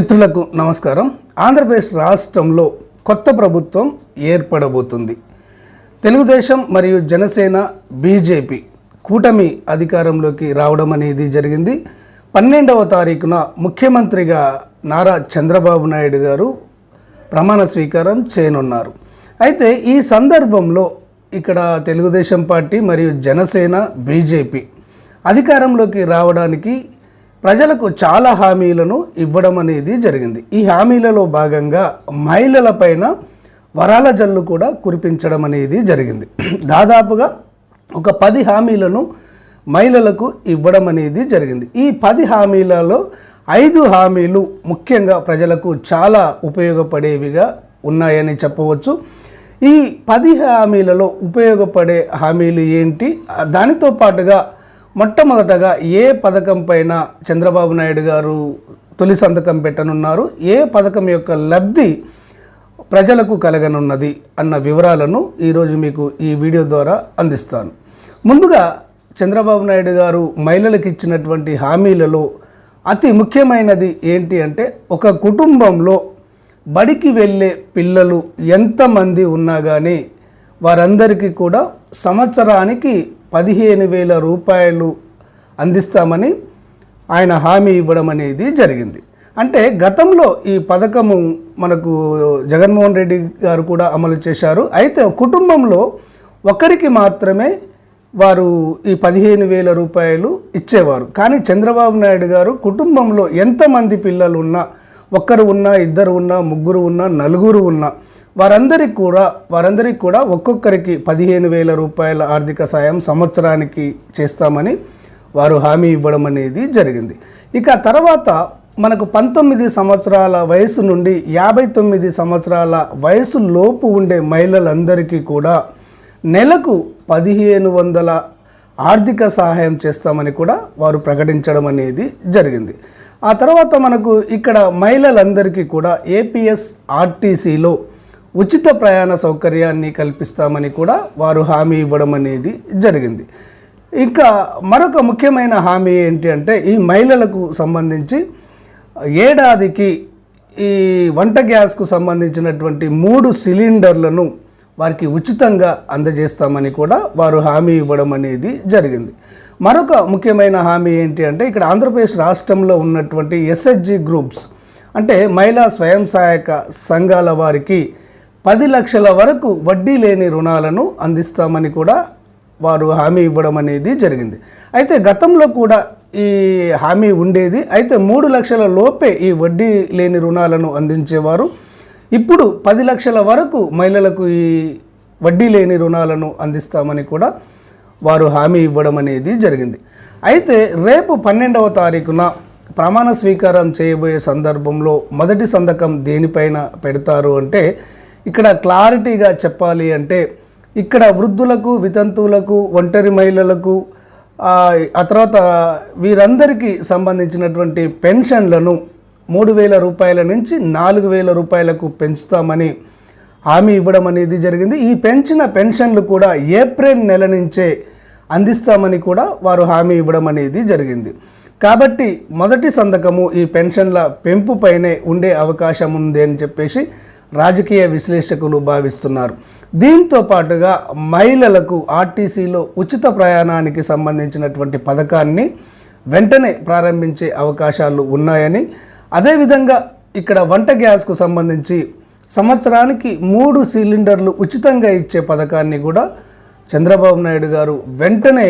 మిత్రులకు నమస్కారం. ఆంధ్రప్రదేశ్ రాష్ట్రంలో కొత్త ప్రభుత్వం ఏర్పడబోతుంది. తెలుగుదేశం మరియు జనసేన బీజేపీ కూటమి అధికారంలోకి రావడం అనేది జరిగింది. పన్నెండవ తారీఖున ముఖ్యమంత్రిగా నారా చంద్రబాబు నాయుడు గారు ప్రమాణ స్వీకారం చేయనున్నారు. అయితే ఈ సందర్భంలో ఇక్కడ తెలుగుదేశం పార్టీ మరియు జనసేన బీజేపీ అధికారంలోకి రావడానికి ప్రజలకు చాలా హామీలను ఇవ్వడం అనేది జరిగింది. ఈ హామీలలో భాగంగా మహిళలపైన వరాల జల్లు కూడా కురిపించడం అనేది జరిగింది. దాదాపుగా ఒక పది హామీలను మహిళలకు ఇవ్వడం అనేది జరిగింది. ఈ పది హామీలలో ఐదు హామీలు ముఖ్యంగా ప్రజలకు చాలా ఉపయోగపడేవిగా ఉన్నాయని చెప్పవచ్చు. ఈ పది హామీలలో ఉపయోగపడే హామీలు ఏంటి? దానితో పాటుగా మొట్టమొదటగా ఏ పథకం పైన చంద్రబాబు నాయుడు గారు తొలి సంతకం పెట్టనున్నారు? ఏ పథకం యొక్క లబ్ధి ప్రజలకు కలగనున్నది? అన్న వివరాలను ఈరోజు మీకు ఈ వీడియో ద్వారా అందిస్తాను. ముందుగా చంద్రబాబు నాయుడు గారు మహిళలకు ఇచ్చినటువంటి హామీలలో అతి ముఖ్యమైనది ఏంటి అంటే ఒక కుటుంబంలో బడికి వెళ్ళే పిల్లలు ఎంతమంది ఉన్నా కానీ వారందరికీ కూడా సంవత్సరానికి పదిహేను వేల రూపాయలు అందిస్తామని ఆయన హామీ ఇవ్వడం అనేది జరిగింది. అంటే గతంలో ఈ పథకము మనకు జగన్మోహన్ రెడ్డి గారు కూడా అమలు చేశారు. అయితే కుటుంబంలో ఒకరికి మాత్రమే వారు ఈ పదిహేను వేల రూపాయలు ఇచ్చేవారు. కానీ చంద్రబాబు నాయుడు గారు కుటుంబంలో ఎంతమంది పిల్లలు ఉన్నా ఒక్కరు ఉన్నా ఇద్దరు ఉన్నా ముగ్గురు ఉన్నా నలుగురు ఉన్నా వారందరికి కూడా వారందరికి కూడా ఒక్కొక్కరికి పదిహేను వేల రూపాయల ఆర్థిక సాయం సంవత్సరానికి చేస్తామని వారు హామీ ఇవ్వడం అనేది జరిగింది. ఇక తర్వాత మనకు పంతొమ్మిది సంవత్సరాల వయసు నుండి యాభై తొమ్మిది సంవత్సరాల వయసు లోపు ఉండే మహిళలందరికీ కూడా నెలకు పదిహేను వందల ఆర్థిక సహాయం చేస్తామని కూడా వారు ప్రకటించడం అనేది జరిగింది. ఆ తర్వాత మనకు ఇక్కడ మహిళలందరికీ కూడా ఏపీఎస్ ఆర్టీసీలో ఉచిత ప్రయాణ సౌకర్యాన్ని కల్పిస్తామని కూడా వారు హామీ ఇవ్వడం అనేది జరిగింది. ఇంకా మరొక ముఖ్యమైన హామీ ఏంటి అంటే ఈ మహిళలకు సంబంధించి ఏడాదికి ఈ వంట గ్యాస్కు సంబంధించినటువంటి మూడు సిలిండర్లను వారికి ఉచితంగా అందజేస్తామని కూడా వారు హామీ ఇవ్వడం అనేది జరిగింది. మరొక ముఖ్యమైన హామీ ఏంటి అంటే ఇక్కడ ఆంధ్రప్రదేశ్ రాష్ట్రంలో ఉన్నటువంటి ఎస్హెచ్జి గ్రూప్స్ అంటే మహిళా స్వయం సహాయక సంఘాల వారికి పది లక్షల వరకు వడ్డీ లేని రుణాలను అందిస్తామని కూడా వారు హామీ ఇవ్వడం అనేది జరిగింది. అయితే గతంలో కూడా ఈ హామీ ఉండేది. అయితే మూడు లక్షల లోపే ఈ వడ్డీ లేని రుణాలను అందించేవారు. ఇప్పుడు పది లక్షల వరకు మహిళలకు ఈ వడ్డీ లేని రుణాలను అందిస్తామని కూడా వారు హామీ ఇవ్వడం అనేది జరిగింది. అయితే రేపు పన్నెండవ తారీఖున ప్రమాణ స్వీకారం చేయబోయే సందర్భంలో మొదటి సంతకం దేనిపైన పెడతారు అంటే ఇక్కడ క్లారిటీగా చెప్పాలి అంటే ఇక్కడ వృద్ధులకు వితంతువులకు ఒంటరి మహిళలకు ఆ తర్వాత వీరందరికీ సంబంధించినటువంటి పెన్షన్లను మూడు వేల రూపాయల నుంచి నాలుగు వేల రూపాయలకు పెంచుతామని హామీ ఇవ్వడం అనేది జరిగింది. ఈ పెంచిన పెన్షన్లు కూడా ఏప్రిల్ నెల నుంచే అందిస్తామని కూడా వారు హామీ ఇవ్వడం అనేది జరిగింది. కాబట్టి మొదటి సంతకము ఈ పెన్షన్ల పెంపుపైనే ఉండే అవకాశం ఉంది అని చెప్పేసి రాజకీయ విశ్లేషకులు భావిస్తున్నారు. దీంతో పాటుగా మహిళలకు ఆర్టీసీలో ఉచిత ప్రయాణానికి సంబంధించినటువంటి పథకాన్ని వెంటనే ప్రారంభించే అవకాశాలు ఉన్నాయని అదేవిధంగా ఇక్కడ వంట గ్యాస్కు సంబంధించి సంవత్సరానికి మూడు సిలిండర్లు ఉచితంగా ఇచ్చే పథకాన్ని కూడా చంద్రబాబు నాయుడు గారు వెంటనే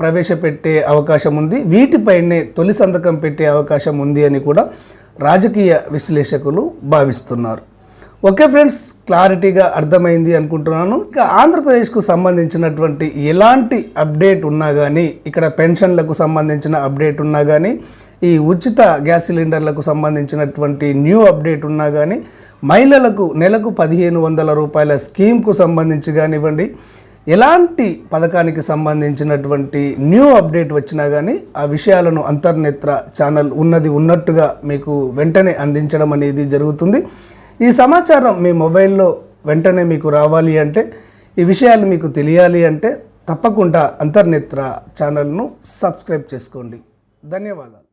ప్రవేశపెట్టే అవకాశం ఉంది. వీటిపైనే తొలి సంతకం పెట్టే అవకాశం ఉంది అని కూడా రాజకీయ విశ్లేషకులు భావిస్తున్నారు. ఓకే ఫ్రెండ్స్ క్లారిటీగా అర్థమైంది అనుకుంటున్నాను. ఇక ఆంధ్రప్రదేశ్కు సంబంధించినటువంటి ఎలాంటి అప్డేట్ ఉన్నా కానీ ఇక్కడ పెన్షన్లకు సంబంధించిన అప్డేట్ ఉన్నా కానీ ఈ ఉచిత గ్యాస్ సిలిండర్లకు సంబంధించినటువంటి న్యూ అప్డేట్ ఉన్నా కానీ మహిళలకు నెలకు పదిహేను వందల రూపాయల స్కీమ్కు సంబంధించి కానివ్వండి ఎలాంటి పథకానికి సంబంధించినటువంటి న్యూ అప్డేట్ వచ్చినా కానీ ఆ విషయాలను అంతర్నేత్ర ఛానల్ ఉన్నది ఉన్నట్టుగా మీకు వెంటనే అందించడం అనేది జరుగుతుంది. ఈ సమాచారం మీ మొబైల్లో వెంటనే మీకు రావాలి అంటే ఈ విషయాలు మీకు తెలియాలి అంటే తప్పకుండా అంతర్నేత్ర ఛానల్ను సబ్స్క్రైబ్ చేసుకోండి. ధన్యవాదాలు.